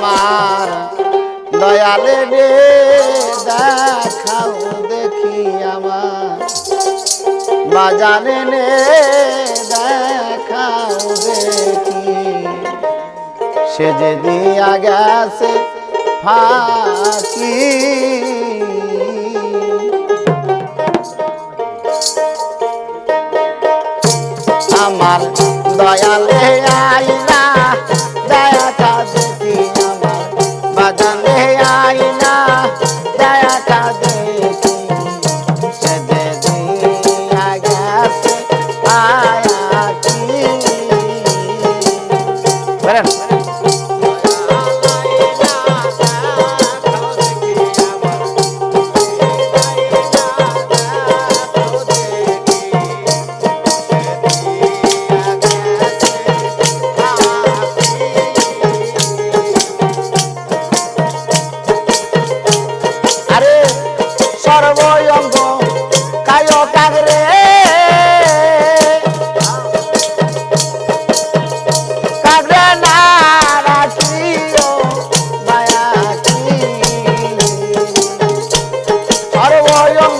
আমার দয়ালে রে, দেখাও দেখি আমার। বাজারে রে দেখাও দেখি। সে যে দিয়া গেছে ফাঁকি। আমার দয়ালে আইলা Cada স্বয়ং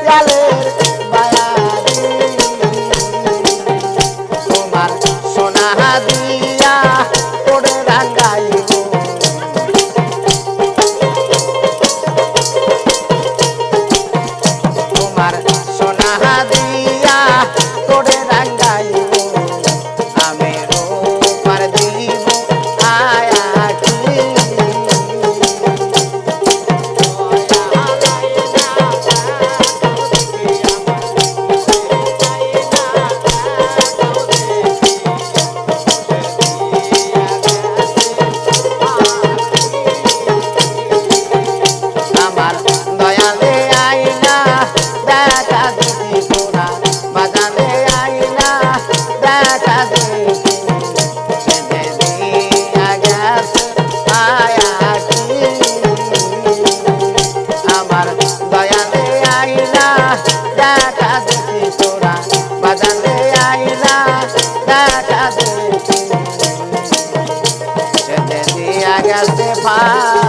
গেছে ভাই।